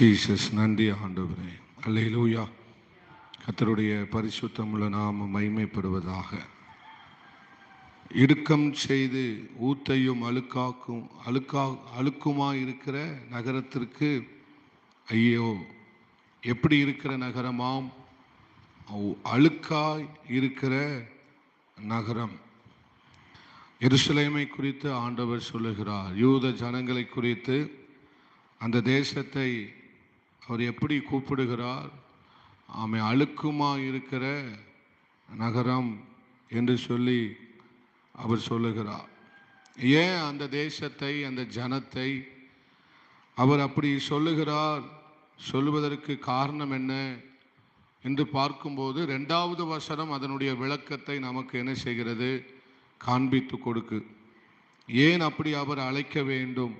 Jesus நன்றி ஆண்டவரே. Hallelujah கத்தருடைய பரிசுத்தமுள்ள நாம் மைமைப்படுவதாக இடுக்கம் செய்து ஊத்தையும் அழுக்காக்கும் அழுக்கா அழுக்குமாய் இருக்கிற நகரத்திற்கு ஐயோ எப்படி இருக்கிற நகரமாம்? அழுக்காய் இருக்கிற நகரம். எருசலேமை குறித்து ஆண்டவர் சொல்லுகிறார். யூத ஜனங்களை குறித்து அந்த தேசத்தை அவர் எப்படி கூப்பிடுகிறார்? ஆமை அழுக்குமா இருக்கிற நகரம் என்று சொல்லி அவர் சொல்லுகிறார். ஏன் அந்த தேசத்தை அந்த ஜனத்தை அவர் அப்படி சொல்லுகிறார்? சொல்லுவதற்கு காரணம் என்ன என்று பார்க்கும்போது ரெண்டாவது வசனம் அதனுடைய விளக்கத்தை நமக்கு என்ன செய்கிறது? காண்பித்து கொடுக்கு. ஏன் அப்படி அவர் அழைக்க வேண்டும்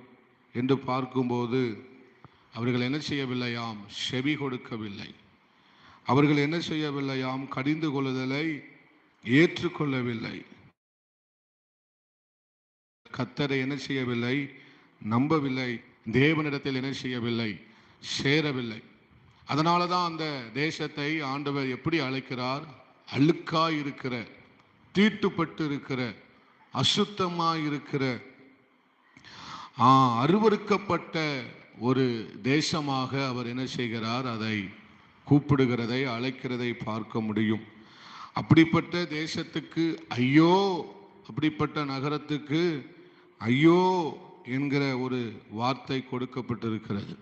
என்று பார்க்கும்போது அவர்கள் என்ன செய்யவில்லையாம்? செவி கொடுக்கவில்லை. அவர்கள் என்ன செய்யவில்லையாம்? கடிந்து கொள்ளுதலை ஏற்றுக்கொள்ளவில்லை. கத்தரை என்ன செய்யவில்லை? நம்பவில்லை. தேவனிடத்தில் என்ன செய்யவில்லை? சேரவில்லை. அதனால தான் அந்த தேசத்தை ஆண்டவர் எப்படி அழைக்கிறார்? அழுக்காய் இருக்கிற தீட்டுப்பட்டு இருக்கிற அசுத்தமாக இருக்கிற அருவறுக்கப்பட்ட ஒரு தேசமாக அவர் என்ன செய்கிறார்? அதை கூப்பிடுகிறதை அழைக்கிறதை பார்க்க முடியும். அப்படிப்பட்ட தேசத்துக்கு ஐயோ அப்படிப்பட்ட நகரத்துக்கு ஐயோ என்கிற ஒரு வார்த்தை கொடுக்கப்பட்டிருக்கிறது.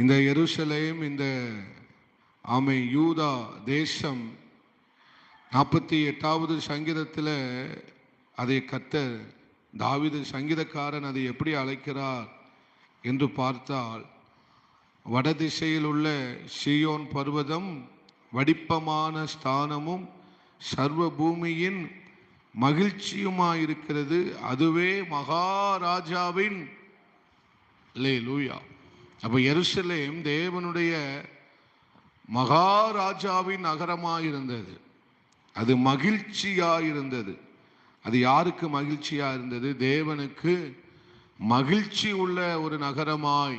இந்த எருசலேம் இந்த ஆமை யூதா தேசம் நாற்பத்தி எட்டாவது சங்கீதத்தில் அதை கத்த தாவீது சங்கீதக்காரன் அதை எப்படி அழைக்கிறார்? என்று பார்த்தால் வடதிசையில் உள்ள சியோன் பர்வதம் வடிப்பமான ஸ்தானமும் சர்வ பூமியின் மகிழ்ச்சியுமாயிருக்கிறது. அதுவே மகாராஜாவின் லே லூயா அப்போ எருசலேம் தேவனுடைய மகாராஜாவின் நகரமாயிருந்தது. அது மகிழ்ச்சியாயிருந்தது. அது யாருக்கு மகிழ்ச்சியாக இருந்தது தேவனுக்கு மகிழ்ச்சி உள்ள ஒரு நகரமாய்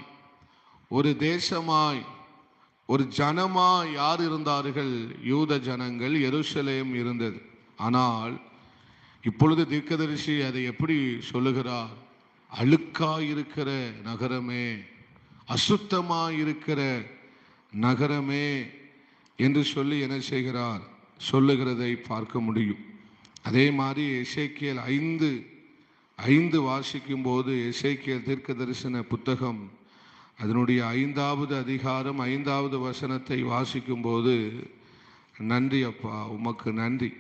ஒரு தேசமாய் ஒரு ஜனமாய் யார் இருந்தார்கள்? யூத ஜனங்கள் எருசலேம் இருந்தது. ஆனால் இப்பொழுது தீர்க்கதரிசி அதை எப்படி சொல்லுகிறார்? அழுக்காயிருக்கிற நகரமே அசுத்தமாயிருக்கிற நகரமே என்று சொல்லி என்ன செய்கிறார்? சொல்லுகிறதை பார்க்க முடியும். அதே மாதிரி இசைக்கியல் ஐந்து ஐந்து வாசிக்கும் போது இசைக்கிய தீர்க்க தரிசன புத்தகம் அதனுடைய ஐந்தாவது அதிகாரம் ஐந்தாவது வசனத்தை வாசிக்கும் போது நன்றி அப்பா உமக்கு நன்றி.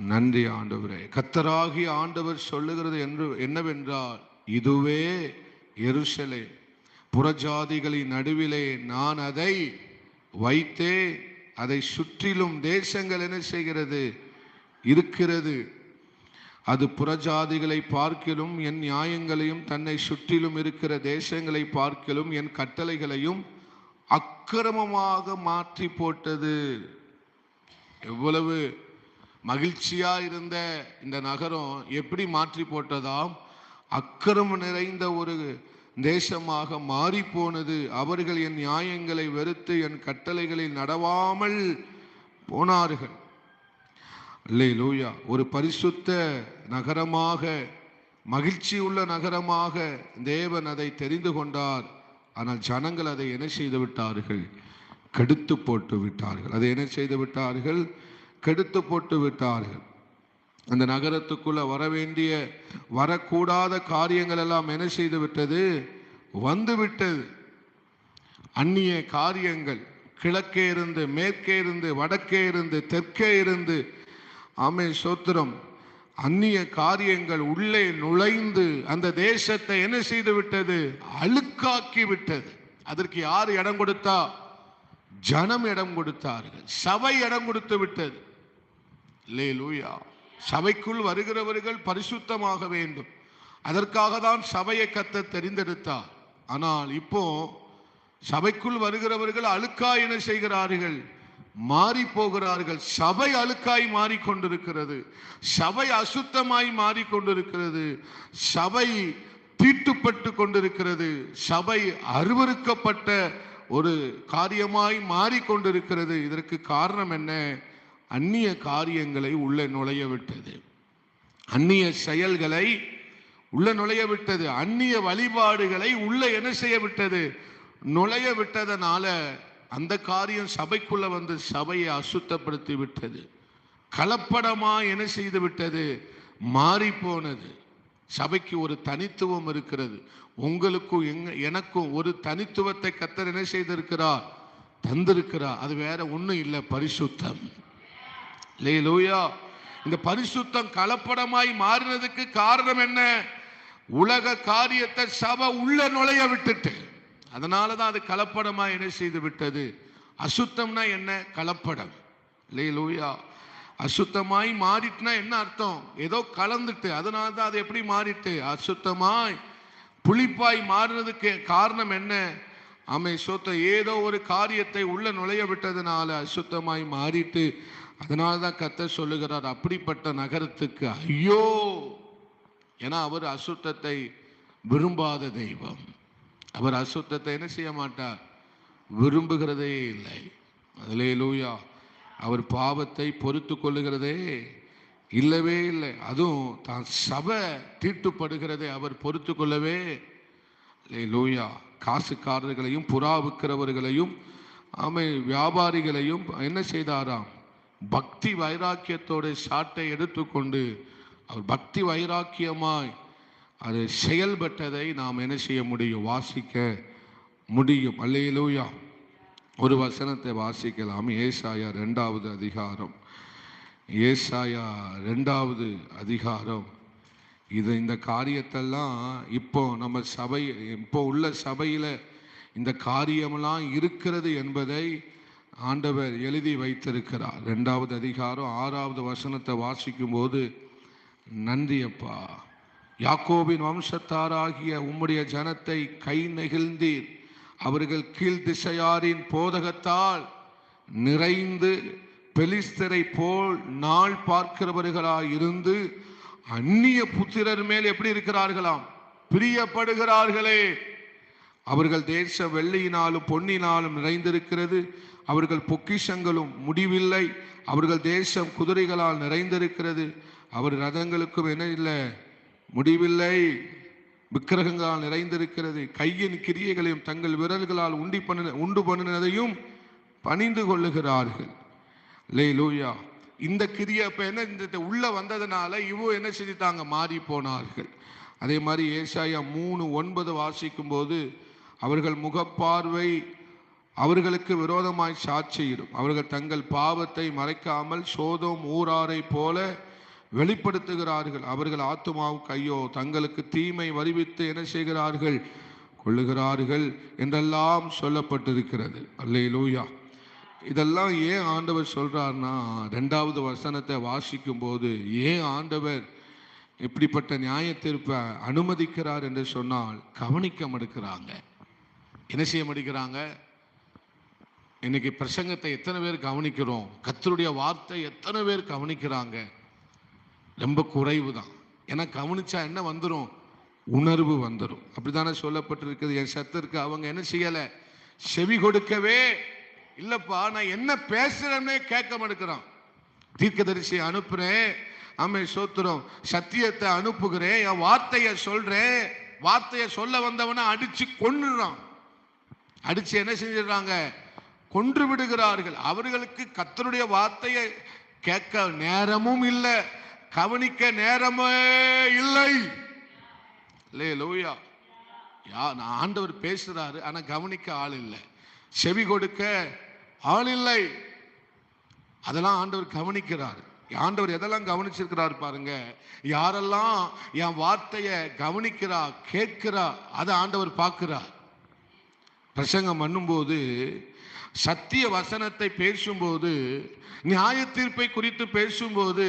நன்றி ஆண்டவரே. கத்தராகி ஆண்டவர் சொல்லுகிறது என்று என்னவென்றால் இதுவே எருசலே புறஜாதிகளின் நடுவிலே நான் அதை வைத்தே அதை சுற்றிலும் தேசங்கள் என்ன செய்கிறது? இருக்கிறது. அது புறஜாதிகளை பார்க்கிலும் என் நியாயங்களையும் தன்னை சுற்றிலும் இருக்கிற தேசங்களை பார்க்கிலும் என் கட்டளைகளையும் அக்கிரமமாக மாற்றி போட்டது. எவ்வளவு மகிழ்ச்சியா இருந்த இந்த நகரம் எப்படி மாற்றி போட்டதாம்? அக்கிரமம் நிறைந்த ஒரு தேசமாக மாறி போனது. அவர்கள் என் நியாயங்களை வெறுத்து என் கட்டளைகளில் நடவாமல் போனார்கள். இல்லை லூயா ஒரு பரிசுத்த நகரமாக மகிழ்ச்சி உள்ள நகரமாக தேவன் அதை தெரிந்து கொண்டார். ஆனால் ஜனங்கள் அதை என்ன செய்து விட்டார்கள்? கெடுத்து போட்டு விட்டார்கள். அதை என்ன செய்து விட்டார்கள்? கெடுத்து போட்டு விட்டார்கள். அந்த நகரத்துக்குள்ள வர வேண்டிய வரக்கூடாத காரியங்கள் எல்லாம் என்ன செய்து விட்டது? வந்து விட்டது. அந்நிய காரியங்கள் கிழக்கே இருந்து மேற்கே இருந்து வடக்கே இருந்து தெற்கே இருந்து ஆமே சோத்திரம். அந்நிய காரியங்கள் உள்ளே நுழைந்து அந்த தேசத்தை என்ன செய்து விட்டது அழுக்காக்கி விட்டது அதற்கு யார் இடம் கொடுத்தா? ஜனம் இடம் கொடுத்தார்கள். சபை இடம் கொடுத்து விட்டது. லே லூயா சபைக்குள் வருகிறவர்கள் பரிசுத்தமாக வேண்டும். அதற்காக தான் சபையை கத்த தெரிந்தெடுத்தார். ஆனால் இப்போ சபைக்குள் வருகிறவர்கள் அழுக்கா என்ன செய்கிறார்கள்? மாறி போகிறார்கள் சபை அழுக்காய் மாறிக்கொண்டிருக்கிறது. சபை அசுத்தமாய் மாறிக்கொண்டிருக்கிறது. சபை தீட்டுப்பட்டு கொண்டிருக்கிறது. சபை அருவறுக்கப்பட்ட ஒரு காரியமாய் மாறிக்கொண்டிருக்கிறது. இதற்கு காரணம் என்ன? அந்நிய காரியங்களை உள்ளே நுழைய விட்டது அந்நிய செயல்களை உள்ள நுழைய விட்டது அந்நிய வழிபாடுகளை உள்ள என்ன செய்ய விட்டது நுழைய விட்டதனால அந்த காரியம் சபைக்குள்ள வந்து சபையை அசுத்தப்படுத்தி விட்டது கலப்படமா என்ன செய்து விட்டது மாறி போனது சபைக்கு ஒரு தனித்துவம் இருக்கிறது. உங்களுக்கும் எங்க எனக்கும் ஒரு தனித்துவத்தை கத்தர் என்ன செய்திருக்கிறார்? தந்திருக்கிறார். அது வேற ஒன்றும் இல்லை. பரிசுத்தம். லேலூயா இந்த பரிசுத்தம் கலப்படமாய் மாறினதுக்கு காரணம் என்ன? உலக காரியத்தை சபை உள்ள நுழைய விட்டுட்டு. அதனால தான் அது கலப்படமாக என்ன செய்து விட்டது? அசுத்தம்னா என்ன? கலப்படம். லேலூயா அசுத்தமாய் மாறிட்டுனா என்ன அர்த்தம்? ஏதோ கலந்துட்டு அதனால தான் அது எப்படி மாறிட்டு? அசுத்தமாய் புளிப்பாய் மாறினதுக்கு காரணம் என்ன? அமை சொத்த ஏதோ ஒரு காரியத்தை உள்ள நுழைய விட்டதுனால அசுத்தமாய் மாறிட்டு அதனால தான் கத்த சொல்லுகிறார் அப்படிப்பட்ட நகரத்துக்கு ஐயோ! ஏன்னா அவர் அசுத்தத்தை விரும்பாத தெய்வம். அவர் அசுத்தத்தை என்ன செய்ய மாட்டார்? விரும்புகிறதே இல்லை. அதிலே லூயா அவர் பாவத்தை பொறுத்து கொள்ளுகிறதே இல்லவே இல்லை. அதுவும் தான் சபை தீட்டுப்படுகிறதை அவர் பொறுத்து கொள்ளவே லூயா காசுக்காரர்களையும் புறா விற்கிறவர்களையும் ஆமை வியாபாரிகளையும் என்ன செய்தாராம்? பக்தி வைராக்கியத்தோட சாட்டை எடுத்துக்கொண்டு அவர் பக்தி வைராக்கியமாய் அது செயல்பட்டதை நாம் என்ன செய்ய முடியும்? வாசிக்க முடியும். அல்லையிலூயா ஒரு வசனத்தை வாசிக்கலாம். ஏசாயா ரெண்டாவது அதிகாரம். ஏசாயா ரெண்டாவது அதிகாரம். இது இந்த காரியத்தெல்லாம் இப்போ நம்ம சபை இப்போ உள்ள சபையில் இந்த காரியமெல்லாம் இருக்கிறது என்பதை ஆண்டவர் எழுதி வைத்திருக்கிறார். ரெண்டாவது அதிகாரம் ஆறாவது வசனத்தை வாசிக்கும் போது நன்றியப்பா யாக்கோபின் வம்சத்தாராகிய உம்முடைய ஜனத்தை கை நெகிழ்ந்தீர். அவர்கள் கீழ் திசையாரின் போதகத்தால் நிறைந்து பெலிஸ்தரை போல் நாள் பார்க்கிறவர்களாய் இருந்து அந்நிய புத்திரர் மேல் எப்படி இருக்கிறார்களாம்? பிரியப்படுகிறார்களே. அவர்கள் தேச வெள்ளியினாலும் பொன்னினாலும் நிறைந்திருக்கிறது. அவர்கள் பொக்கிஷங்களும் முடிவில்லை. அவர்கள் தேசம் குதிரைகளால் நிறைந்திருக்கிறது. அவர் ரதங்களுக்கும் என்ன இல்லை? முடிவில்லை. விக்கிரகங்களால் நிறைந்திருக்கிறது. கையின் கிரியைகளையும் தங்கள் விரல்களால் உண்டி பண்ணின உண்டு பண்ணினதையும் பணிந்து கொள்ளுகிறார்கள். லே லூயா இந்த கிரியை இப்போ என்ன இந்த உள்ள வந்ததுனால இவோ என்ன செஞ்சுட்டாங்க? மாறி போனார்கள். அதே மாதிரி ஏசாயா மூணு ஒன்பது வாசிக்கும் போது அவர்கள் முகப்பார்வை அவர்களுக்கு விரோதமாய் சாட்சியிடும். அவர்கள் தங்கள் பாவத்தை மறைக்காமல் சோதோம் ஊராரை போல வெளிப்படுத்துகிறார்கள். அவர்கள் ஆத்துமாவுக்கு ஐயோ தங்களுக்கு தீமை வருவித்து என்ன செய்கிறார்கள்? கொள்ளுகிறார்கள் என்றெல்லாம் சொல்லப்பட்டிருக்கிறது. அல்லேலூயா. இதெல்லாம் ஏன் ஆண்டவர் சொல்றார்னா ரெண்டாவது வசனத்தை வாசிக்கும் போது ஏன் ஆண்டவர் இப்படிப்பட்ட நியாய தீர்ப்பை அனுமதிக்கிறார் என்று சொன்னால் கவனிக்க மடுக்கிறாங்க என்ன செய்ய மடிக்கிறாங்க இன்னைக்கு பிரசங்கத்தை எத்தனை பேர் கவனிக்கிறோம்? கத்தருடைய வார்த்தை எத்தனை பேர் கவனிக்கிறாங்க? ரொம்ப குறைவு தான் ஏன்னா கவனிச்சா என்ன வந்துடும் உணர்வு வந்துடும் அப்படித்தானே சொல்லப்பட்டிருக்குது. என் சத்திற்கு அவங்க என்ன செய்யலை? செவி கொடுக்கவே இல்லப்பா. நான் என்ன பேசுறேன்னே கேட்க மாட்டேங்கிறான். தீர்க்கதரிசி அனுப்புறேன். ஆமை சோத்துறோம் சத்தியத்தை அனுப்புகிறேன். என் வார்த்தையை சொல்றேன். வார்த்தையை சொல்ல வந்தவனை அடிச்சு கொன்னுறான் அடிச்சு என்ன செஞ்சிடறாங்க? கொன்று விடுகிறார்கள். அவர்களுக்கு கத்தருடைய வார்த்தையை கேட்க நேரமும் இல்லை. கவனிக்க நேரமே இல்லை. லே லோயா யா நான் ஆண்டவர் பேசுறாரு ஆனா கவனிக்க ஆள் இல்லை. செவி கொடுக்க ஆள் இல்லை. அதெல்லாம் ஆண்டவர் கவனிக்கிறார். ஆண்டவர் எதெல்லாம் கவனிச்சிருக்கிறார் பாருங்க. யாரெல்லாம் என் வார்த்தையை கவனிக்கிறா கேட்கிறா அதை ஆண்டவர் பார்க்கிறார். பிரசங்கம் பண்ணும்போது சத்திய வசனத்தை பேசும்போது நியாய தீர்ப்பை குறித்து பேசும்போது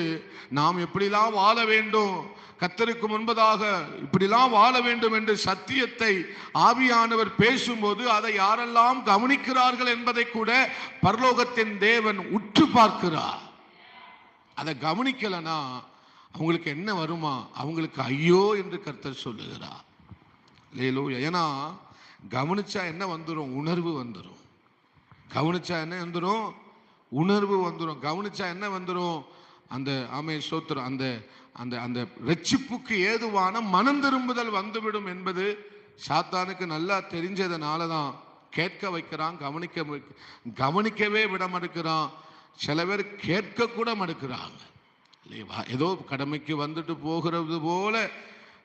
நாம் எப்படிலாம் வாழ வேண்டும்? கத்தருக்கு முன்பதாக இப்படிலாம் வாழ வேண்டும் என்று சத்தியத்தை ஆவியானவர் பேசும்போது அதை யாரெல்லாம் கவனிக்கிறார்கள் என்பதை கூட பரலோகத்தின் தேவன் உற்று பார்க்கிறார். அதை கவனிக்கலனா அவங்களுக்கு என்ன வருமா? அவங்களுக்கு ஐயோ என்று கர்த்தர் சொல்லுகிறார். லேலூயா ஏன்னா கவனிச்சா என்ன வந்துடும் உணர்வு வந்துடும் கவனிச்சா என்ன வந்துடும் உணர்வு வந்துடும் கவனிச்சா என்ன வந்துடும் அந்த ஆமை சோத்திரம் அந்த அந்த அந்த ரட்சிப்புக்கு ஏதுவான மனம் திரும்புதல் வந்துவிடும் என்பது சாத்தானுக்கு நல்லா தெரிஞ்சதுனால தான் கேட்க வைக்கிறான் கவனிக்க வைக்க- கவனிக்கவே விட மறுக்கிறான் சில பேர் கேட்க கூட மறுக்கிறாங்க. இல்லையா? ஏதோ கடமைக்கு வந்துட்டு போகிறது போல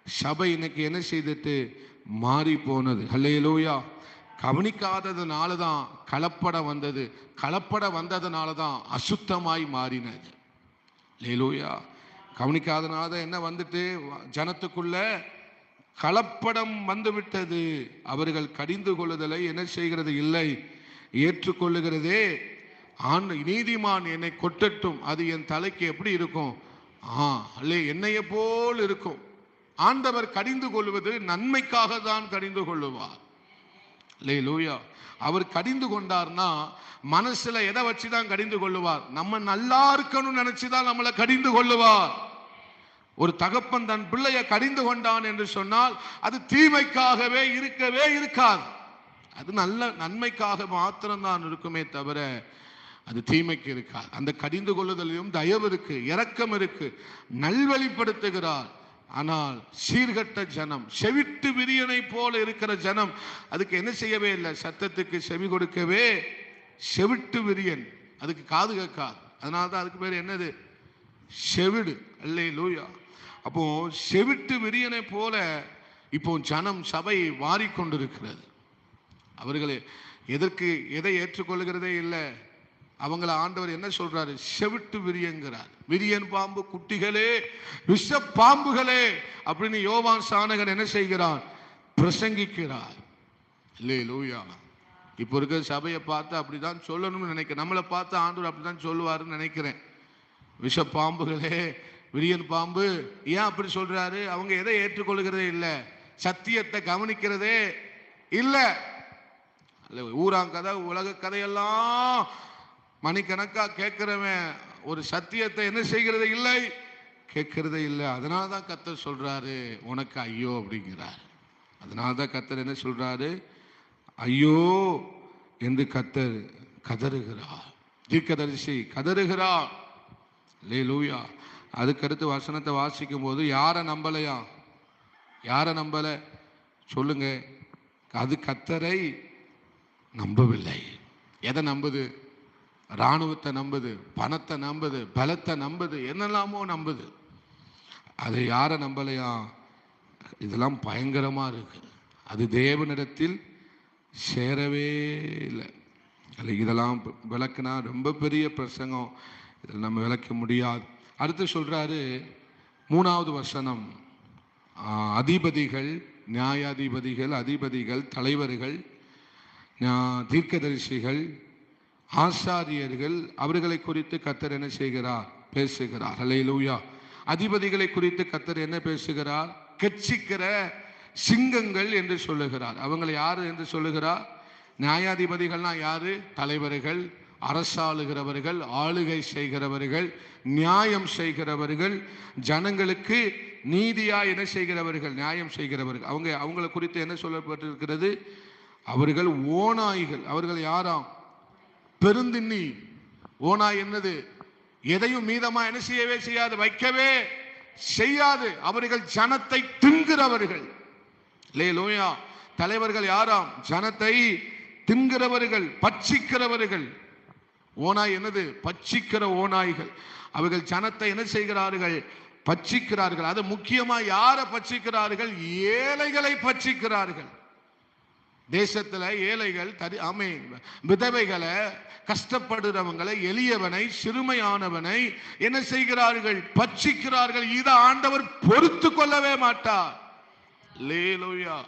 சபை இன்னைக்கு என்ன செய்துட்டு மாறி போனது. ஹல்லேலூயா. கவனிக்காததுனால தான் கலப்படம் வந்தது. கலப்படம் வந்ததுனால தான் அசுத்தமாய் மாறினது. லேலூயா கவனிக்காதனால தான் என்ன வந்துட்டு? ஜனத்துக்குள்ள கலப்படம் வந்துவிட்டது. அவர்கள் கடிந்து கொள்ளுதலை என்ன செய்கிறது? இல்லை. ஏற்றுக்கொள்ளுகிறதே. ஆண் நீதிமான் என்னை கொட்டட்டும். அது என் தலைக்கு எப்படி இருக்கும்? ஆ அல்லே என்னைய போல் இருக்கும். ஆண்டவர் கடிந்து கொள்வது நன்மைக்காக தான் கடிந்து கொள்ளுவார். லே லூயா அவர் கடிந்து கொண்டார்னா மனசுல எதை வச்சு தான் கடிந்து கொள்ளுவார்? நம்ம நல்லா இருக்கணும்னு நினைச்சுதான் நம்மளை கடிந்து கொள்ளுவார். ஒரு தகப்பன் தன் பிள்ளையை கடிந்து கொண்டான் என்று சொன்னால் அது தீமைக்காகவே இருக்கவே இருக்காது. அது நல்ல நன்மைக்காக மாத்திரம்தான் இருக்குமே தவிர அது தீமைக்கு இருக்காது. அந்த கடிந்து கொள்ளுதலையும் தயவு இருக்கு இரக்கம் இருக்கு. நல்வழிப்படுத்துகிறார். ஆனால் சீர்கட்ட ஜனம் செவிட்டு விரியனை போல இருக்கிற ஜனம் அதுக்கு என்ன செய்யவே இல்லை? சத்தத்துக்கு செவி கொடுக்கவே செவிட்டு விரியன். அதுக்கு காது கேட்காது. அதனால தான் அதுக்கு பேர் என்னது? செவிடு. அல்லே லூயா அப்போ செவிட்டு விரியனை போல இப்போ ஜனம் சபை வாரிக்கொண்டிருக்கிறது. அவர்களே எதற்கு எதை ஏற்றுக்கொள்கிறதே இல்லை. அவங்கள ஆண்டவர் என்ன சொல்றாரு? செவிட்டு விரியங்கிறார். விரியன் பாம்பு குட்டிகளே விஷ பாம்புகளே அப்படின்னு யோவான் சாணகன் என்ன செய்கிறான்? பிரசங்கிக்கிறார். இல்லே லூயா இப்போ இருக்கிற சபையை பார்த்து அப்படிதான் சொல்லணும்னு நினைக்கிறேன். நம்மளை பார்த்து ஆண்டவர் அப்படிதான் சொல்லுவாருன்னு நினைக்கிறேன். விஷ பாம்புகளே விரியன் பாம்பு ஏன் அப்படி சொல்றாரு? அவங்க எதை ஏற்றுக்கொள்கிறதே இல்லை. சத்தியத்தை கவனிக்கிறதே இல்லை. ஊராங்க ஊராங்கதை உலக கதையெல்லாம் மணிக்கணக்கா கேட்கிறவன் ஒரு சத்தியத்தை என்ன செய்கிறது இல்லை? கேட்கறதே இல்லை. அதனால தான் கத்தர் சொல்றாரு உனக்கு ஐயோ அப்படிங்கிறார். அதனால தான் கத்தர் என்ன சொல்றாரு? ஐயோ என்று கத்தர் கதறுகிறார். தீர்க்கதரிசி கதறுகிறார். லே லூயா அதுக்கடுத்து வசனத்தை வாசிக்கும் போது யாரை நம்பலையா? யாரை நம்பலை? சொல்லுங்க. அது கத்தரை நம்பவில்லை. எதை நம்புது? இராணுவத்தை நம்புது பணத்தை நம்புது பலத்தை நம்புது என்னெல்லாமோ நம்புது. அதை யாரை நம்பலையா? இதெல்லாம் பயங்கரமாக இருக்கு. அது தேவனிடத்தில் சேரவே இல்லை. அது இதெல்லாம் விளக்குனா ரொம்ப பெரிய பிரசங்கம். இதில் நம்ம விளக்க முடியாது. அடுத்து சொல்கிறாரு மூணாவது வசனம். அதிபதிகள் நியாயாதிபதிகள் அதிபதிகள் தலைவர்கள் தீர்க்கதரிசிகள் ஆசாரியர்கள் அவர்களை குறித்து கத்தர் என்ன செய்கிறார்? பேசுகிறார். ஹalleluya அதிபதிகளை குறித்து கத்தர் என்ன பேசுகிறார்? கட்சிக்கிற சிங்கங்கள் என்று சொல்லுகிறார். அவங்களை யாரு என்று சொல்லுகிறார்? நியாயாதிபதிகள்னா யாரு? தலைவர்கள் அரசாளுகிறவர்கள் ஆளுகை செய்கிறவர்கள் நியாயம் செய்கிறவர்கள் ஜனங்களுக்கு நீதியா என்ன செய்கிறவர்கள் நியாயம் செய்கிறவர்கள். அவங்க அவங்களை குறித்து என்ன சொல்லப்பட்டிருக்கிறது? அவர்கள் ஓநாய்கள். அவர்கள் யாராம்? பெருந்தின்னி ஓனா என்னது? எதையும் மீதமா என்ன செய்யவே செய்யாது வைக்கவே செய்யாது. அவர்கள் ஜனத்தை தின்கிறவர்கள். லே லோயா தலைவர்கள் யாராம்? ஜனத்தை தின்கிறவர்கள் பட்சிக்கிறவர்கள். ஓனாய் என்னது? பட்சிக்கிற ஓநாய்கள். அவர்கள் ஜனத்தை என்ன செய்கிறார்கள்? பட்சிக்கிறார்கள். அது முக்கியமா யாரை பட்சிக்கிறார்கள்? ஏழைகளை பட்சிக்கிறார்கள். தேசத்துல ஏழைகள் தரி அமை விதவைகளை கஷ்டப்படுறவங்களை எளியவனை சிறுமையானவனை என்ன செய்கிறார்கள்? பட்சிக்கிறார்கள். இதை ஆண்டவர் பொறுத்து கொள்ளவே மாட்டார். லேலோயா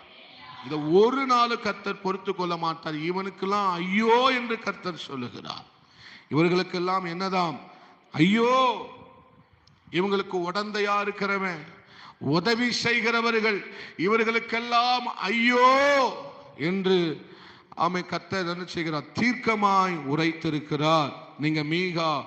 இதை ஒரு நாள் கர்த்தர் பொறுத்து கொள்ள மாட்டார். இவனுக்கெல்லாம் ஐயோ என்று கர்த்தர் சொல்லுகிறார். இவர்களுக்கெல்லாம் என்னதாம்? ஐயோ இவங்களுக்கு உடந்தையா இருக்கிறவன் உதவி செய்கிறவர்கள் இவர்களுக்கெல்லாம் ஐயோ. என்று ஆமை கத்தர் என்ன செய்கிறார்? தீர்க்கமாய் உரைத்திருக்கிறார். நீங்க மீகா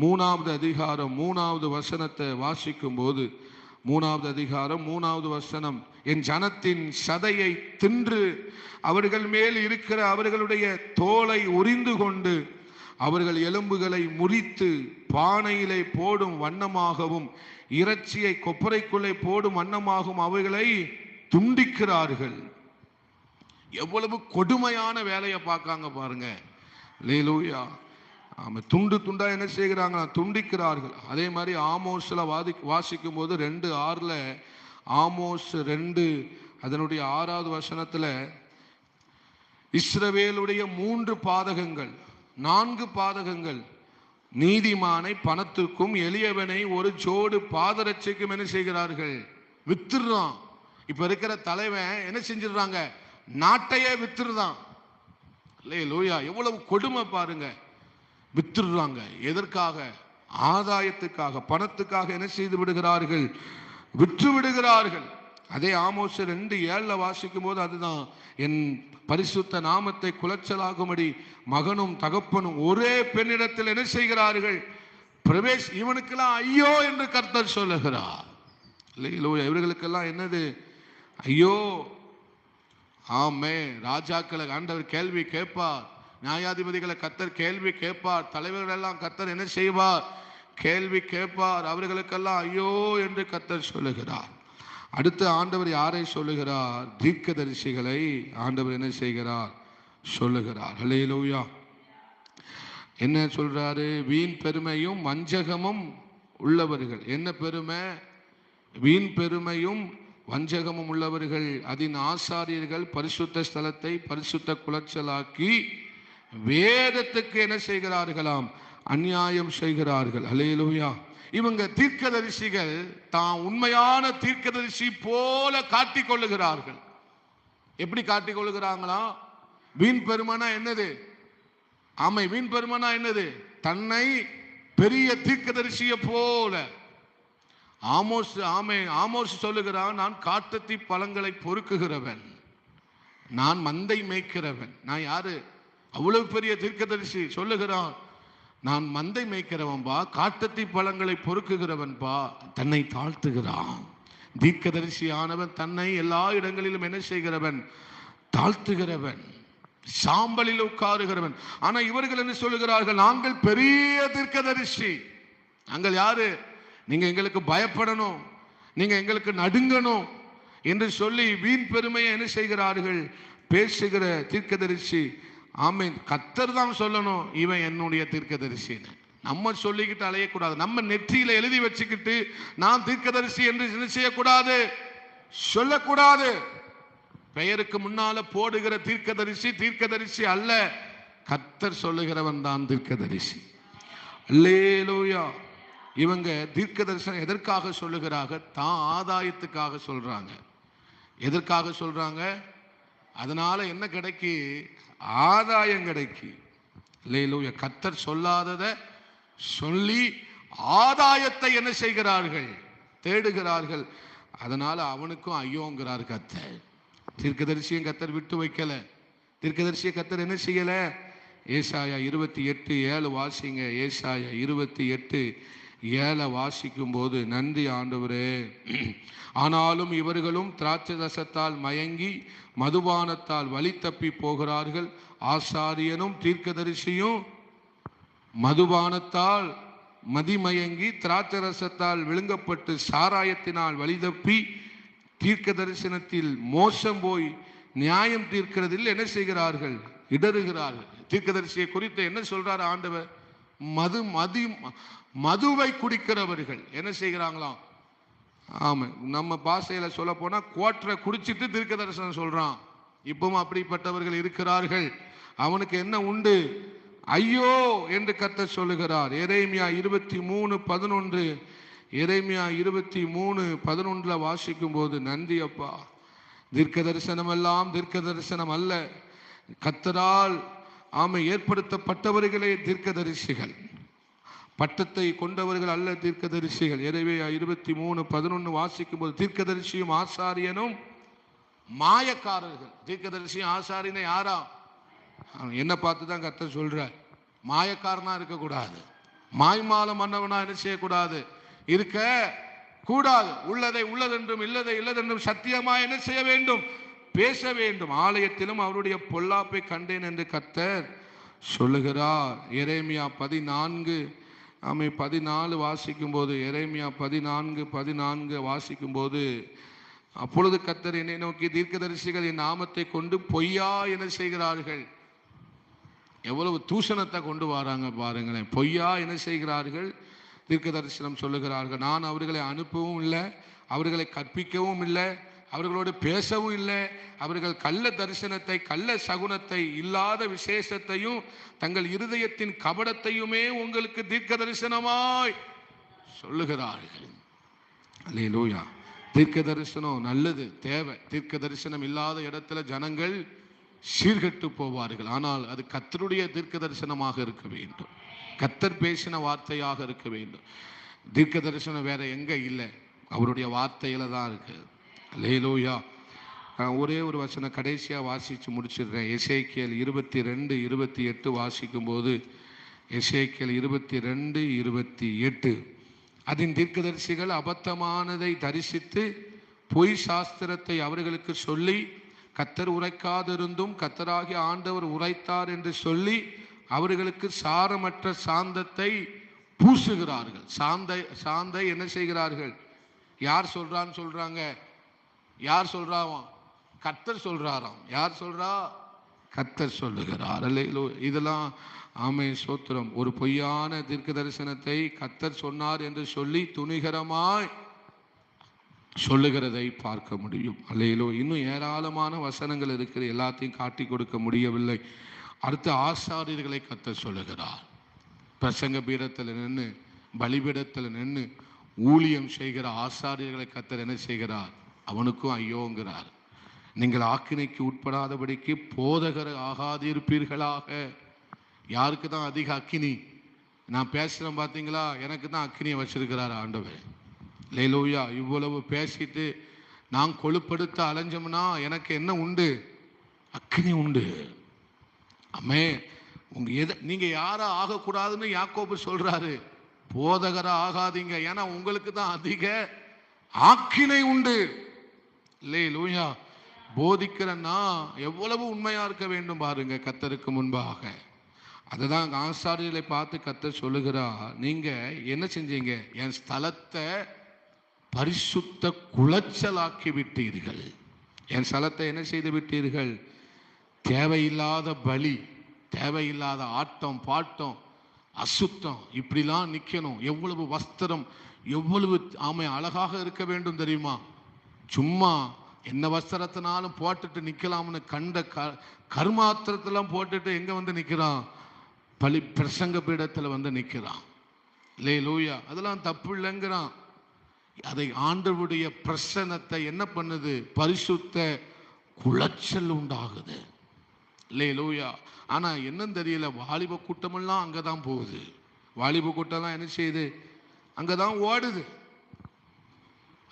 மூணாவது அதிகாரம் மூணாவது வசனத்தை வாசிக்கும் போது மூணாவது அதிகாரம் மூணாவது வசனம் என் ஜனத்தின் சதையை தின்று அவர்கள் மேல் இருக்கிற அவர்களுடைய தோலை உரிந்து கொண்டு அவர்கள் எலும்புகளை முறித்து பானையிலே போடும் வண்ணமாகவும் இறைச்சியை கொப்பரைக்குள்ளே போடும் வண்ணமாகவும் அவைகளை துண்டிக்கிறார்கள். எவ்வளவு கொடுமையான வேலையை பார்க்காங்க பாருங்க. லேலூயா ஆமாம் துண்டு துண்டா என்ன செய்கிறாங்க துண்டிக்கிறார்கள். அதே மாதிரி ஆமோஸில் வாதி வாசிக்கும் போது ரெண்டு ஆறில் ஆமோஸ் ரெண்டு அதனுடைய ஆறாவது வசனத்தில் இஸ்ரவேலுடைய மூன்று பாதகங்கள் நான்கு பாதகங்கள் நீதிமானை பணத்துக்கும் எளியவனை ஒரு ஜோடு பாதரட்சைக்கும் என்ன செய்கிறார்கள்? வித்துடுறான். இப்ப இருக்கிற தலைவன் என்ன செஞ்சிடுறாங்க? நாட்டையே வித்துருதான் இல்லையே லூயா எவ்வளவு கொடுமை பாருங்க. வித்துடுறாங்க. எதற்காக? ஆதாயத்துக்காக பணத்துக்காக என்ன செய்து விடுகிறார்கள்? விற்று விடுகிறார்கள். அதே ஆமோச ரெண்டு ஏழில் வாசிக்கும் போது அதுதான் என் பரிசுத்த நாமத்தை குலைச்சலாகும்படி மகனும் தகப்பனும் ஒரே பெண்ணிடத்தில் என்ன செய்கிறார்கள்? பிரவேஷ் இவனுக்கெல்லாம் ஐயோ என்று கர்த்தர் சொல்லுகிறார். இல்லையா இவர்களுக்கெல்லாம் என்னது? ஐயோ ஆமே ராஜாக்களை ஆண்டவர் கேள்வி கேட்பார். நியாயாதிபதிகளை கத்தர் கேள்வி கேட்பார். தலைவர்களெல்லாம் கத்தர் என்ன செய்வார்? கேள்வி கேட்பார். அவர்களுக்கெல்லாம் ஐயோ என்று கத்தர் சொல்லுகிறார். அடுத்து ஆண்டவர் யாரை சொல்லுகிறார்? தீர்க்கதரிசிகளை ஆண்டவர் என்ன செய்கிறார்? சொல்லுகிறார். ஹலேலூயா என்ன சொல்றாரு? வீண் பெருமையும் வஞ்சகமும் உள்ளவர்கள். என்ன பெருமை? வீண் பெருமையும் வஞ்சகமும் உள்ளவர்கள் அதன் ஆசாரியர்கள் பரிசுத்த ஸ்தலத்தை பரிசுத்த குலைச்சலாக்கி வேதத்துக்கு என்ன செய்கிறார்களாம்? அநியாயம் செய்கிறார்கள். அலையலுயா இவங்க தீர்க்கதரிசிகள் தான் உண்மையான தீர்க்கதரிசி போல காட்டிக் கொள்ளுகிறார்கள். எப்படி காட்டிக் கொள்ளுகிறாங்களா? வீண் பெருமனா என்னது? ஆமை வீண் பெருமனா என்னது? தன்னை பெரிய தீர்க்கதரிசியை போல. ஆமோஸ் ஆமை ஆமோஸ் சொல்லுகிறான் நான் காட்டத்தி பழங்களை பொறுக்குகிறவன். நான் மந்தை மேய்க்கிறவன். நான் யாரு? அவ்வளவு பெரிய தீர்க்கதரிசி சொல்லுகிறான் நான் மந்தை மேய்க்கிறவன்பா காட்டத்தி பழங்களை பொறுக்குகிறவன்பா தன்னை தாழ்த்துகிறான். தீர்க்கதரிசி ஆனவன் தன்னை எல்லா இடங்களிலும் என்ன செய்கிறவன்? தாழ்த்துகிறவன். சாம்பலில் உட்காருகிறவன். ஆனா இவர்கள் என்ன சொல்லுகிறார்கள்? நாங்கள் பெரிய தீர்க்கதரிசி. நாங்கள் யாரு? நீங்க எங்களுக்கு பயப்படணும். நீங்க எங்களுக்கு நடுங்கணும் என்று சொல்லி வீண் பெருமையை என்ன செய்கிறார்கள்? பேசுகிற தீர்க்கதரிசி. ஆமை கத்தர் தான் சொல்லணும் இவன் என்னுடைய தீர்க்கதரிசின்னு. நம்ம சொல்லிக்கிட்டு அலையக்கூடாது. நம்ம நெற்றியில எழுதி வச்சுக்கிட்டு நான் தீர்க்கதரிசி என்று என்ன செய்யக்கூடாது? சொல்லக்கூடாது. பெயருக்கு முன்னால போடுகிற தீர்க்கதரிசி தீர்க்கதரிசி அல்ல. கத்தர் சொல்லுகிறவன் தான் தீர்க்கதரிசி. அல்லேலூயா. இவங்க தீர்க்க தரிசனம் எதற்காக சொல்லுகிறாங்க? தான் ஆதாயத்துக்காக சொல்கிறாங்க எதற்காக சொல்கிறாங்க அதனால் என்ன கிடைக்கு? ஆதாயம் கிடைக்கு. இல்லையிலூய கத்தர் சொல்லாததை சொல்லி ஆதாயத்தை என்ன செய்கிறார்கள்? தேடுகிறார்கள். அதனால் அவனுக்கும் ஐயோங்கிறார் கத்தர். தீர்க்கதரிசியும் கத்தர் விட்டு வைக்கலை. தீர்க்கதரிசிய கத்தர் என்ன செய்யலை? ஏசாயா இருபத்தி எட்டு ஏழு வாசிங்க. ஏசாயா இருபத்தி எட்டு ஏழை வாசிக்கும் போது நன்றி ஆண்டவரே. ஆனாலும் இவர்களும் திராட்சை ரசத்தால் மயங்கி மதுபானத்தால் வழி தப்பி போகிறார்கள். ஆசாரியனும் தீர்க்கதரிசியும் மதுபானத்தால் மதிமயங்கி திராட்சரசத்தால் விழுங்கப்பட்டு சாராயத்தினால் வழி தப்பி தீர்க்க தரிசனத்தில் மோசம் போய் நியாயம் தீர்க்கிறதில் என்ன செய்கிறார்கள்? இடறுகிறார்கள். தீர்க்கதரிசியை குறித்து என்ன சொல்றார் ஆண்டவர்? மது மதி மதுவை குடிக்கிறவர்கள். என்ன செய்கிறாங்களாம் ஆமா நம்ம பாஷையில சொல்ல போனா கோட்டரை குடிச்சிட்டு தீர்க்க தரிசனம் சொல்றான். இப்பவும் அப்படிப்பட்டவர்கள் இருக்கிறார்கள். அவனுக்கு என்ன உண்டு? ஐயோ என்று கத்த சொல்லுகிறார். இறைமையா இருபத்தி மூணு பதினொன்று. இறைமையா இருபத்தி மூணு பதினொன்றுல வாசிக்கும் போது நன்றி அப்பா தீர்க்க தரிசனம் எல்லாம் தீர்க்க தரிசனம் அல்ல. கத்தரால் ஆமை ஏற்படுத்தப்பட்டவர்களே தீர்க்கதரிசிகள். பட்டத்தை கொண்டவர்கள் அல்ல தீர்க்கதரிசிகள். எனவே இருபத்தி மூணு பதினொன்று வாசிக்கும் போது தீர்க்கதரிசியும் ஆசாரியனும் மாயக்காரர்கள். தீர்க்கதரிசியும் ஆசாரியனை யாரா? அவன் என்ன பார்த்து தான் கத்த சொல்ற மாயக்காரனா இருக்கக்கூடாது. மாய்மாலம் மன்னவனா என்ன செய்யக்கூடாது? இருக்க கூடாது. உள்ளதை உள்ளதென்றும் இல்லதை இல்லதென்றும் சத்தியமா என்ன செய்ய வேண்டும்? பேச வேண்டும். ஆலயத்திலும் அவருடைய பொல்லாப்பை கண்டேன் என்று கத்தர் சொல்லுகிறார். எரேமியா பதினான்கு ஆமை பதினாலு வாசிக்கும் போது எரேமியா பதினான்கு பதினான்கு வாசிக்கும் போது அப்பொழுது கத்தர் என்னை நோக்கி தீர்க்கதரிசிகள் என் நாமத்தை கொண்டு பொய்யா என்ன செய்கிறார்கள்? எவ்வளவு தூஷணத்தை கொண்டு வராங்க பாருங்களேன். பொய்யா என்ன செய்கிறார்கள்? தீர்க்க தரிசனம் சொல்லுகிறார்கள். நான் அவர்களை அனுப்பவும் இல்லை அவர்களை கற்பிக்கவும் இல்லை அவர்களோடு பேசவும் இல்லை. அவர்கள் கள்ள தரிசனத்தை கள்ள சகுனத்தை இல்லாத விசேஷத்தையும் தங்கள் இருதயத்தின் கபடத்தையுமே உங்களுக்கு தீர்க்க தரிசனமாய் சொல்லுகிறார்கள். அல்லேலூயா. தீர்க்க தரிசனம் நல்லது தேவை. தீர்க்க தரிசனம் இல்லாத இடத்துல ஜனங்கள் சீர்கட்டு போவார்கள். ஆனால் அது கத்தருடைய தீர்க்க தரிசனமாக இருக்க வேண்டும். கத்தர் பேசின வார்த்தையாக இருக்க வேண்டும். தீர்க்க தரிசனம் வேற எங்க இல்லை? அவருடைய வார்த்தையில தான் இருக்குது லேலூயா ஒரே ஒரு வசனம் கடைசியாக வாசித்து முடிச்சிடுறேன். எசேக்கியல் இருபத்தி ரெண்டு இருபத்தி எட்டு வாசிக்கும்போது எசேக்கியல் இருபத்தி ரெண்டு இருபத்தி எட்டு அதன் தீர்க்கதரிசிகள் அபத்தமானதை தரிசித்து பொய் சாஸ்திரத்தை அவர்களுக்கு சொல்லி கத்தர் உரைக்காதிருந்தும் கத்தராகி ஆண்டவர் உரைத்தார் என்று சொல்லி அவர்களுக்கு சாரமற்ற சாந்தத்தை பூசுகிறார்கள். சாந்தை சாந்தை என்ன செய்கிறார்கள்? யார் சொல்றான்னு சொல்றாங்க? யார் சொல்றாவாம் கத்தர் சொல்றாராம். யார் சொல்றா? கத்தர் சொல்லுகிறார். அல்லையிலோ இதெல்லாம் ஆமை சோத்திரம் ஒரு பொய்யான தீர்க்க தரிசனத்தை கத்தர் சொன்னார் என்று சொல்லி துணிகரமாய் சொல்லுகிறதை பார்க்க முடியும். அல்லையிலோ இன்னும் ஏராளமான வசனங்கள் இருக்கிற எல்லாத்தையும் காட்டி கொடுக்க முடியவில்லை. அடுத்து ஆசாரியர்களை கத்தர் சொல்லுகிறார். பிரசங்க பீடத்தில் நின்று பலிபீடத்தில் நின்று ஊழியம் செய்கிற ஆசாரியர்களை கத்தர் என்ன செய்கிறார்? அவனுக்கும் ஐயோங்கிறார். நீங்கள் ஆக்கினைக்கு உட்படாதபடிக்கு போதகர் ஆகாதிருப்பீர்களாக. யாருக்கு தான் அதிக அக்கினி? நான் பேசுகிறேன் பார்த்தீங்களா? எனக்கு தான் அக்கினியை வச்சிருக்கிறார் ஆண்டவர். லேலோயா இவ்வளவு பேசிட்டு நான் கொழுப்படுத்த அலைஞ்சோம்னா எனக்கு என்ன உண்டு? அக்கினி உண்டு. அம்மே உங்க எதை நீங்க யாரா ஆகக்கூடாதுன்னு யாக்கோபு சொல்றாரு. போதகரா ஆகாதீங்க. ஏன்னா உங்களுக்கு தான் அதிக ஆக்கினை உண்டு. இல்லை லூயா போதிக்கிறன்னா எவ்வளவு உண்மையா இருக்க வேண்டும் பாருங்க கத்தருக்கு முன்பாக. அதுதான் ஆசாரியர்களை பார்த்து கத்த சொல்லுகிறார் நீங்க என்ன செஞ்சீங்க? என் ஸ்தலத்தை பரிசுத்த குளச்சலாக்கி விட்டீர்கள் என் ஸ்தலத்தை என்ன செய்து விட்டீர்கள்? தேவையில்லாத பலி தேவையில்லாத ஆட்டம் பாட்டம் அசுத்தம் இப்படிலாம் நிற்கணும் எவ்வளவு வஸ்திரம் எவ்வளவு ஆமை அழகாக இருக்க வேண்டும் தெரியுமா? சும்மா என்ன வஸ்திரத்தினாலும் போட்டுட்டு நிற்கலாம்னு கண்ட க கர்மாத்திரத்தெல்லாம் போட்டுட்டு எங்கே வந்து நிற்கிறான் பலி பிரசங்க பீடத்தில் வந்து நிற்கிறான் லே லூயா அதெல்லாம் தப்பு இல்லைங்கிறான். அதை ஆண்டவுடைய பிரசனத்தை என்ன பண்ணுது? பரிசுத்த குளச்சல் உண்டாகுது. லே லூயா ஆனால் என்னன்னு தெரியல வாலிப கூட்டமெல்லாம் அங்கே தான் போகுது. வாலிப கூட்டம்லாம் என்ன செய்யுது? அங்கே தான் ஓடுது.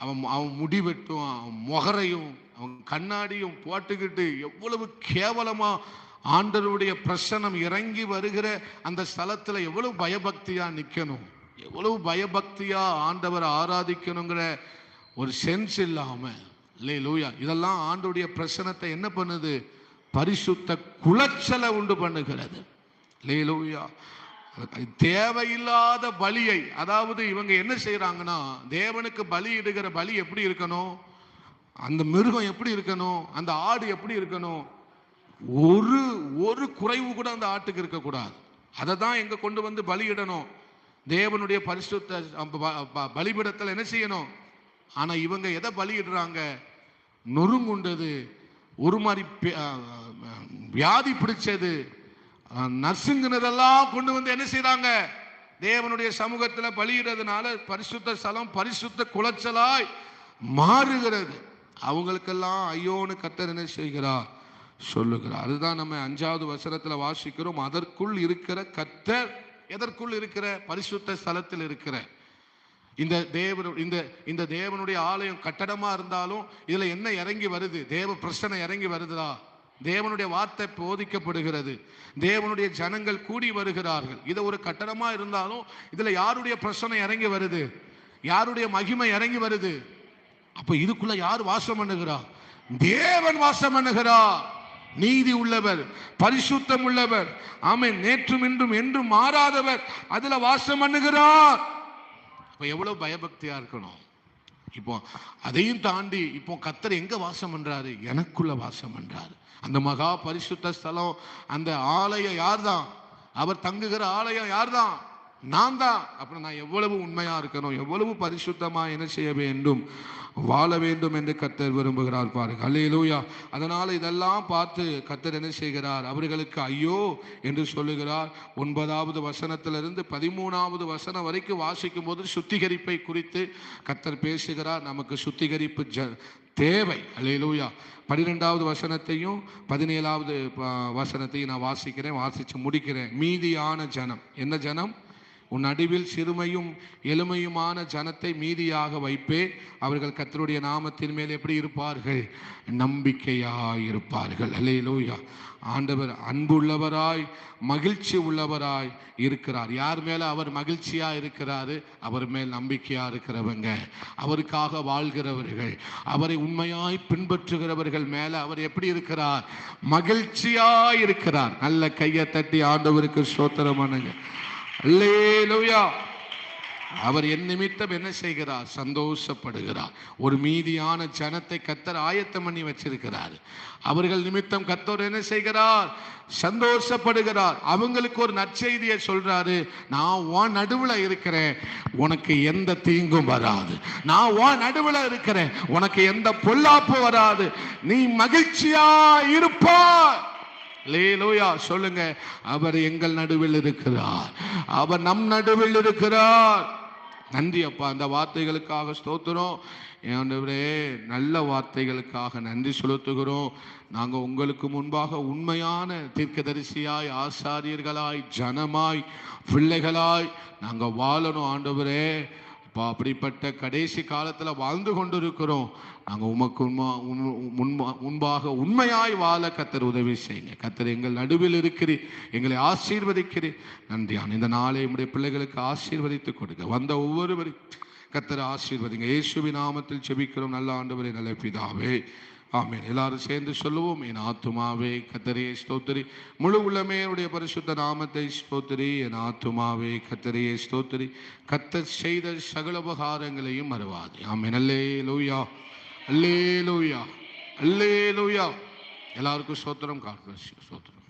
அவன் அவன் முடி வெட்டும் அவன் முகரையும் அவன் கண்ணாடியும் போட்டுக்கிட்டு எவ்வளவு கேவலமா ஆண்டருடைய பிரசனம் இறங்கி வருகிற அந்த ஸ்தலத்தில் எவ்வளவு பயபக்தியா நிற்கணும் எவ்வளவு பயபக்தியா ஆண்டவரை ஆராதிக்கணுங்கிற ஒரு சென்ஸ் இல்லாம. இல்லை லூயா இதெல்லாம் ஆண்டுடைய பிரசனத்தை என்ன பண்ணுது? பரிசுத்த குளச்சலை உண்டு பண்ணுகிறது. லேலூயா தேவையில்லாத பலியை அதாவது இவங்க என்ன செய்யறாங்கன்னா தேவனுக்கு பலி இடுகிற பலி எப்படி இருக்கணும்? அந்த மிருகம் எப்படி இருக்கணும்? அந்த ஆடு எப்படி இருக்கணும்? ஒரு ஒரு குறைவு கூட அந்த ஆட்டுக்கு இருக்கக்கூடாது. அதை தான் எங்க கொண்டு வந்து பலியிடணும் தேவனுடைய பரிசுத்த பலிபிடத்தில் என்ன செய்யணும்? ஆனா இவங்க எதை பலியிடுறாங்க நொறுங்குண்டது ஒரு மாதிரி வியாதி பிடிச்சது அஹ், கொண்டு வந்து என்ன செய்றாங்க? தேவனுடைய சமூகத்துல பலியிடுறதுனால பரிசுத்த ஸ்தலம் பரிசுத்த குளச்சலாய் மாறுகிறது. அவங்களுக்கெல்லாம் ஐயோன்னு கத்தர் என்ன செய்கிறார்? சொல்லுகிறார். அதுதான் நம்ம அஞ்சாவது வசனத்துல வாசிக்கிறோம். அதற்குள் இருக்கிற கத்தர் எதற்குள் இருக்கிற? பரிசுத்த ஸ்தலத்தில் இருக்கிற. இந்த தேவ இந்த இந்த தேவனுடைய ஆலயம் கட்டடமா இருந்தாலும் இதுல என்ன இறங்கி வருது? தேவ பிரச்சனை இறங்கி வருதுதா தேவனுடைய வார்த்தை போதிக்கப்படுகிறது. தேவனுடைய ஜனங்கள் கூடி வருகிறார்கள். இது ஒரு கட்டணமா இருந்தாலும் இதுல யாருடைய பிரச்சனை இறங்கி வருது? யாருடைய மகிமை இறங்கி வருது? அப்ப இதுக்குள்ள யார் வாசம் பண்ணுகிறா? தேவன் வாசம் பண்ணுகிறார் நீதி உள்ளவர் பரிசுத்தம் உள்ளவர் ஆமை நேற்றும் இன்றும் என்றும் மாறாதவர் அதுல வாசம் பண்ணுகிறார். இப்ப எவ்வளவு பயபக்தியா இருக்கணும்? இப்போ அதையும் தாண்டி இப்போ கத்தர் எங்க வாசம் பண்றாரு? எனக்குள்ள வாசம் பண்றாரு. அந்த மகா பரிசுத்த ஸ்தலம் அந்த ஆலயம் யார்தான்? அவர் தங்குகிற ஆலயம் யார்தான்? நான் தான் அப்புறம் நான் எவ்வளவு உண்மையா இருக்கணும்? எவ்வளவு பரிசுத்தமா என்ன செய்ய வேண்டும்? வாழ வேண்டும் என்று கத்தர் விரும்புகிறார் பாருங்க. அல்லேலூயா அதனால இதெல்லாம் பார்த்து கத்தர் என்ன செய்கிறார்? அவர்களுக்கு ஐயோ என்று சொல்லுகிறார். ஒன்பதாவது வசனத்திலிருந்து பதிமூணாவது வசனம் வரைக்கும் வாசிக்கும் போது சுத்திகரிப்பை குறித்து கத்தர் பேசுகிறார். நமக்கு சுத்திகரிப்பு ஜ தேவை. அல்லேலூயா பன்னிரெண்டாவது வசனத்தையும் பதினேழாவது வசனத்தையும் நான் வாசிக்கிறேன் வாசித்து முடிக்கிறேன். மீதியான ஜனம். என்ன ஜனம்? உன் நடுவில் சிறுமையும் எளிமையுமான ஜனத்தை மீதியாக வைப்பே. அவர்கள் கத்தருடைய நாமத்தின் மேல் எப்படி இருப்பார்கள்? நம்பிக்கையாய் இருப்பார்கள். அல்லேலூயா ஆண்டவர் அன்புள்ளவராய் மகிழ்ச்சி உள்ளவராய் இருக்கிறார். யார் மேல அவர் மகிழ்ச்சியா இருக்கிறாரு? அவர் மேல் நம்பிக்கையா இருக்கிறவங்க. அவருக்காக வாழ்கிறவர்கள். அவரை உண்மையாய் பின்பற்றுகிறவர்கள் மேல அவர் எப்படி இருக்கிறார்? மகிழ்ச்சியா இருக்கிறார். நல்ல கையை தட்டி ஆண்டவருக்கு ஸ்தோத்திரம் பண்ணுங்க. அவர் என் நிமித்தம் என்ன செய்கிறார்? சந்தோஷப்படுகிறார். ஒரு மீதியான ஜனத்தை கத்தர் ஆயத்தம் பண்ணி வச்சிருக்கிறார். அவர்கள் நிமித்தம் கத்தர் என்ன செய்கிறார்? சந்தோஷப்படுகிறார். அவங்களுக்கு ஒரு நற்செய்தியை சொல்றாரு. நான் உன் நடுவில் இருக்கிறேன். உனக்கு எந்த தீங்கும் வராது. நான் உன் நடுவில் இருக்கிறேன். உனக்கு எந்த பொல்லாப்பு வராது. நீ மகிழ்ச்சியா இருப்பாய். லேலோயா சொல்லுங்க. அவர் எங்கள் நடுவில் இருக்கிறார். அவர் நம் நடுவில் இருக்கிறார். நன்றி அப்பா அந்த வார்த்தைகளுக்காக ஸ்தோத்திரம். ஆண்டவரே நல்ல வார்த்தைகளுக்காக நன்றி செலுத்துகிறோம். நாங்கள் உங்களுக்கு முன்பாக உண்மையான தீர்க்கதரிசியாய் ஆசாரியர்களாய் ஜனமாய் பிள்ளைகளாய் நாங்கள் வாழணும் ஆண்டவரே. அப்பா அப்படிப்பட்ட கடைசி காலத்தில் வாழ்ந்து கொண்டிருக்கிறோம். நாங்கள் உமக்கு உண்மா உன்- முன்பா- முன்பாக உண்மையாய் வாழ கத்தர் உதவி செய்யுங்க. கத்தர் எங்கள் நடுவில் இருக்கிறீர். எங்களை ஆசீர்வதிக்கிறீர். நன்றியான இந்த நாளை உடைய பிள்ளைகளுக்கு ஆசீர்வதித்து கொடுங்க. வந்த ஒவ்வொருவரையும் கத்தர் ஆசீர்வதிங்க. இயேசுவி நாமத்தில் செபிக்கிறோம் நல்ல ஆண்டவரே நல்ல பிதாவே. ஆமீன். எல்லாரும் சேர்ந்து சொல்லுவோம். என் ஆத்துமாவே கத்தரையே ஸ்தோத்திரி. முழு உள்ளமே என்னுடைய பரிசுத்த நாமத்தை ஸ்தோத்திரி. என் ஆத்துமாவே கத்தரையே ஸ்தோத்திரி. கத்த செய்த சகல உபகாரங்களையும் மறவாது. ஆமீன். அல்லே லூயா அல்லே லூயா அல்லே லூயா எல்லாருக்கும் ஸ்தோத்திரம். காட்டு ஸ்தோத்திரம்.